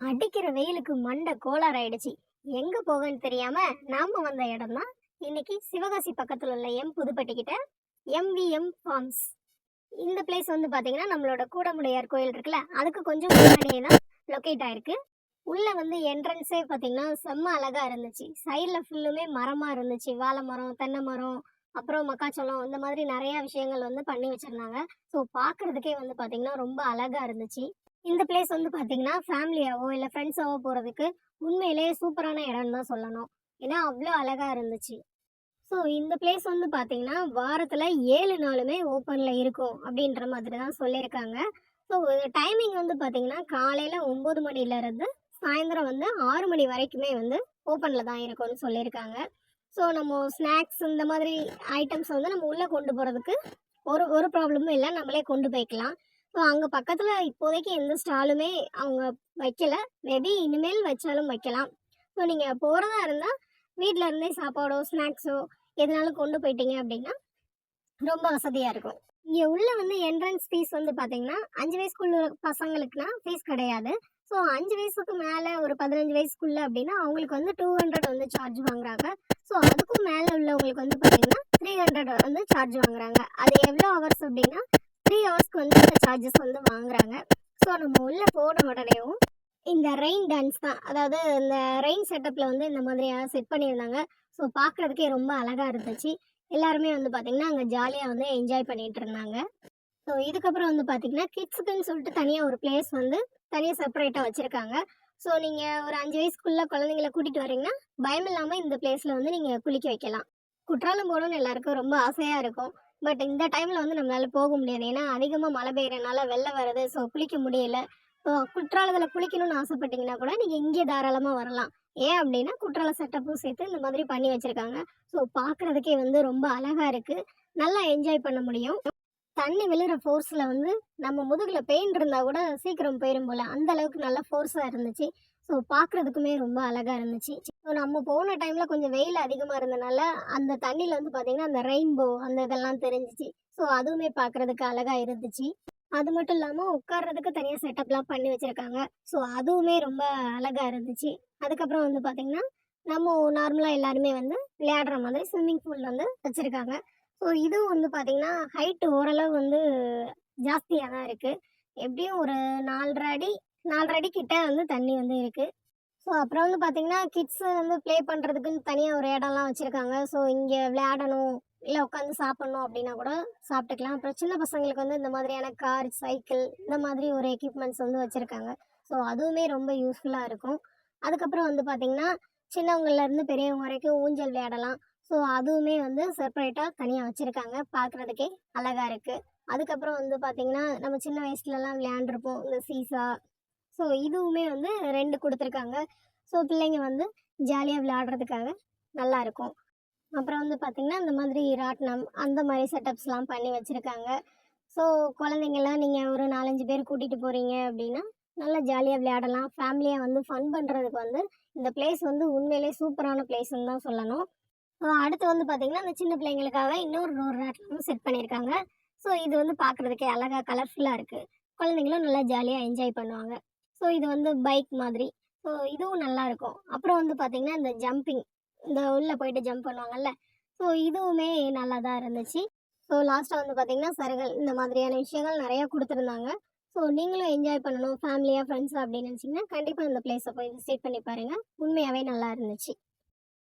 அடிக்கிற வெயிலுக்கு மண்டை கோளாறு ஆயிடுச்சு எங்க போகன்னு தெரியாம நாம வந்த இடம் தான் இன்னைக்கு சிவகாசி பக்கத்துல உள்ள எம் புதுப்பட்டி கிட்ட எம்விஎம் ஃபார்ம்ஸ். இந்த பிளேஸ் வந்து பாத்தீங்கன்னா நம்மளோட கூடமுடையார் கோயில் இருக்குல்ல அதுக்கு கொஞ்சம் முன்னாடியே தான் லொக்கேட் ஆயிருக்கு. உள்ள வந்து என்ட்ரன்ஸே பாத்தீங்கன்னா செம்ம அழகா இருந்துச்சு. சைட்ல ஃபுல்லுமே மரமா இருந்துச்சு. வாழை மரம் தென்னை மரம் அப்புறம் மக்காச்சோளம் இந்த மாதிரி நிறைய விஷயங்கள் வந்து பண்ணி வச்சிருந்தாங்க. ஸோ பார்க்கறதுக்கே வந்து பாத்தீங்கன்னா ரொம்ப அழகா இருந்துச்சு. இந்த பிளேஸ் வந்து பார்த்தீங்கன்னா ஃபேமிலியாவோ இல்லை ஃப்ரெண்ட்ஸாவோ போகிறதுக்கு உண்மையிலேயே சூப்பரான இடம்னு தான் சொல்லணும். ஏன்னா அவ்வளோ அழகாக இருந்துச்சு. ஸோ இந்த பிளேஸ் வந்து பார்த்தீங்கன்னா வாரத்தில் ஏழு நாளுமே ஓப்பனில் இருக்கும் அப்படின்ற மாதிரி தான் சொல்லியிருக்காங்க. ஸோ டைமிங் வந்து பார்த்தீங்கன்னா காலையில் ஒம்பது மணிலேருந்து சாயந்தரம் வந்து ஆறு மணி வரைக்குமே வந்து ஓப்பனில் தான் இருக்கும்னு சொல்லியிருக்காங்க. ஸோ நம்ம ஸ்நாக்ஸ் இந்த மாதிரி ஐட்டம்ஸ் வந்து நம்ம உள்ளே கொண்டு போகிறதுக்கு ஒரு ஒரு ப்ராப்ளமும் இல்லை. நம்மளே கொண்டு போய்க்கலாம். அங்கே பக்கத்தில் இப்போதைக்கு எந்த ஸ்டாலுமே அவங்க வைக்கல. மேபி இனிமேல் வச்சாலும் வைக்கலாம். ஸோ நீங்கள் போகிறதா இருந்தால் வீட்டில் இருந்தே சாப்பாடோ ஸ்நாக்ஸோ எதுனாலும் கொண்டு போயிட்டீங்க அப்படின்னா ரொம்ப வசதியாக இருக்கும். இங்கே உள்ள வந்து என்ட்ரன்ஸ் ஃபீஸ் வந்து பார்த்தீங்கன்னா அஞ்சு வயசுக்குள்ள பசங்களுக்குனா ஃபீஸ் கிடையாது. ஸோ அஞ்சு வயசுக்கு மேலே ஒரு பதினஞ்சு வயசுக்குள்ள அப்படின்னா அவங்களுக்கு வந்து டூ ஹண்ட்ரட் வந்து சார்ஜ் வாங்குறாங்க. ஸோ அதுக்கும் மேலே உள்ளவங்களுக்கு வந்து பார்த்தீங்கன்னா த்ரீ ஹண்ட்ரட் வந்து சார்ஜ் வாங்குறாங்க. அது எவ்வளோ ஹவர்ஸ் அப்படின்னா வந்து அந்த சார்ஜஸ் வந்து வாங்குறாங்க. ஸோ நம்ம உள்ளே போன உடனேவும் இந்த ரெயின் டான்ஸ் தான் அதாவது இந்த ரெயின் செட்டப்பில் வந்து இந்த மாதிரியாக செட் பண்ணியிருந்தாங்க. ஸோ பார்க்குறதுக்கே ரொம்ப அழகாக இருந்துச்சு. எல்லாருமே வந்து பார்த்திங்கன்னா அங்கே ஜாலியாக வந்து என்ஜாய் பண்ணிகிட்டு இருந்தாங்க. ஸோ இதுக்கப்புறம் வந்து பார்த்திங்கன்னா கிட்ஸுக்குன்னு சொல்லிட்டு தனியாக ஒரு பிளேஸ் வந்து தனியாக செப்பரேட்டாக வச்சுருக்காங்க. ஸோ நீங்கள் ஒரு அஞ்சு வயசுக்குள்ள குழந்தைங்கள கூட்டிகிட்டு வரீங்கன்னா பயம் இல்லாமல் இந்த பிளேஸில் வந்து நீங்கள் குளிக்க வைக்கலாம். குற்றாலம் போகணும்னு எல்லாருக்கும் ரொம்ப ஆசையாக இருக்கும். பட் இந்த டைமில் வந்து நம்மளால் போக முடியாது. ஏன்னா அதிகமாக மழை பெய்கிறனால வெளில வருது. ஸோ குளிக்க முடியல. ஸோ குற்றாலத்தில் குளிக்கணும்னு ஆசைப்பட்டீங்கன்னா கூட நீங்கள் இங்கே தாராளமாக வரலாம். ஏன் அப்படின்னா குற்றால செட்டப்பும் சேர்த்து இந்த மாதிரி பண்ணி வச்சுருக்காங்க. ஸோ பார்க்குறதுக்கே வந்து ரொம்ப அழகாக இருக்குது நல்லா என்ஜாய் பண்ண முடியும். தண்ணி விழுற ஃபோர்ஸில் வந்து நம்ம முதுகில் பெயின் இருந்தால் கூட சீக்கிரம் போயிடும் போல். அந்த அளவுக்கு நல்ல ஃபோர்ஸாக இருந்துச்சு. ஸோ பார்க்குறதுக்குமே ரொம்ப அழகாக இருந்துச்சு. ஸோ நம்ம போன டைமில் கொஞ்சம் வெயில் அதிகமாக இருந்தனால அந்த தண்ணியில் வந்து பார்த்திங்கன்னா அந்த ரெயின்போ அந்த இதெல்லாம் தெரிஞ்சிச்சு. ஸோ அதுவுமே பார்க்குறதுக்கு அழகாக இருந்துச்சு. அது மட்டும் இல்லாமல் உட்கார்றதுக்கு தனியாக செட்டப்லாம் பண்ணி வச்சுருக்காங்க. ஸோ அதுவுமே ரொம்ப அழகாக இருந்துச்சு. அதுக்கப்புறம் வந்து பார்த்திங்கன்னா நம்ம நார்மலாக எல்லாருமே வந்து விளையாடுற மாதிரி ஸ்விம்மிங் பூல் வந்து வச்சுருக்காங்க. ஸோ இதுவும் வந்து பார்த்திங்கன்னா ஹைட் ஓரளவு வந்து ஜாஸ்தியாக தான் இருக்குது எப்படியும் ஒரு நாலரை அடி நாலரை அடி கிட்ட வந்து தண்ணி வந்து இருக்குது ஸோ அப்புறம் வந்து பார்த்திங்கன்னா கிட்ஸு வந்து ப்ளே பண்ணுறதுக்குன்னு தனியாக ஒரு இடம்லாம் வச்சுருக்காங்க. ஸோ இங்கே விளையாடணும் இல்லை உட்காந்து சாப்பிட்ணும் அப்படின்னா கூட சாப்பிட்டுக்கலாம். அப்புறம் சின்ன பசங்களுக்கு வந்து இந்த மாதிரியான கார் சைக்கிள் இந்த மாதிரி ஒரு எக்யூப்மெண்ட்ஸ் வந்து வச்சுருக்காங்க. ஸோ அதுவுமே ரொம்ப யூஸ்ஃபுல்லாக இருக்கும். அதுக்கப்புறம் வந்து பார்த்திங்கன்னா சின்னவங்கள்லேருந்து பெரியவங்க வரைக்கும் ஊஞ்சல் விளையாடலாம். ஸோ அதுவுமே வந்து செப்பரேட்டாக தனியாக வச்சுருக்காங்க. பார்க்குறதுக்கே அழகாக இருக்குது அதுக்கப்புறம் வந்து பார்த்திங்கன்னா நம்ம சின்ன வயசுலலாம் விளையாண்டுருப்போம். இந்த சீசா. ஸோ இதுவுமே வந்து ரெண்டு கொடுத்துருக்காங்க. ஸோ பிள்ளைங்க வந்து ஜாலியாக விளையாடுறதுக்காக நல்லாயிருக்கும் அப்புறம் வந்து பார்த்திங்கன்னா இந்த மாதிரி ராட்டினம் அந்த மாதிரி செட்டப்ஸ்லாம் பண்ணி வச்சுருக்காங்க. ஸோ குழந்தைங்கள்லாம் நீங்கள் ஒரு நாலஞ்சு பேர் கூட்டிகிட்டு போகிறீங்க அப்படின்னா நல்லா ஜாலியாக விளையாடலாம். ஃபேமிலியாக வந்து ஃபன் பண்ணுறதுக்கு வந்து இந்த பிளேஸ் வந்து உண்மையிலே சூப்பரான பிளேஸ்ன்னு தான் சொல்லணும். அடுத்து வந்து பார்த்திங்கன்னா அந்த சின்ன பிள்ளைங்களுக்காக இன்னொரு ஒரு ராட்டினமும் செட் பண்ணியிருக்காங்க ஸோ இது வந்து பார்க்குறதுக்கே அழகாக கலர்ஃபுல்லாக இருக்குது குழந்தைங்களும் நல்லா ஜாலியாக என்ஜாய் பண்ணுவாங்க. ஸோ இது வந்து பைக் மாதிரி. ஸோ இதுவும் நல்லாயிருக்கும் அப்புறம் வந்து பார்த்திங்கன்னா இந்த ஜம்பிங் இந்த உள்ளே போயிட்டு ஜம்ப் பண்ணுவாங்கல்ல. ஸோ இதுவுமே நல்லா தான் இருந்துச்சு. ஸோ லாஸ்ட்டாக வந்து பார்த்திங்கன்னா சருகல் இந்த மாதிரியான விஷயங்கள் நிறையா கொடுத்துருந்தாங்க. ஸோ நீங்களும் என்ஜாய் பண்ணணும். ஃபேமிலியாக ஃப்ரெண்ட்ஸாக அப்படின்னு நினச்சிங்கன்னா கண்டிப்பாக இந்த பிளேஸை போய் விசிட் பண்ணி பாருங்கள் உண்மையாகவே நல்லா இருந்துச்சு.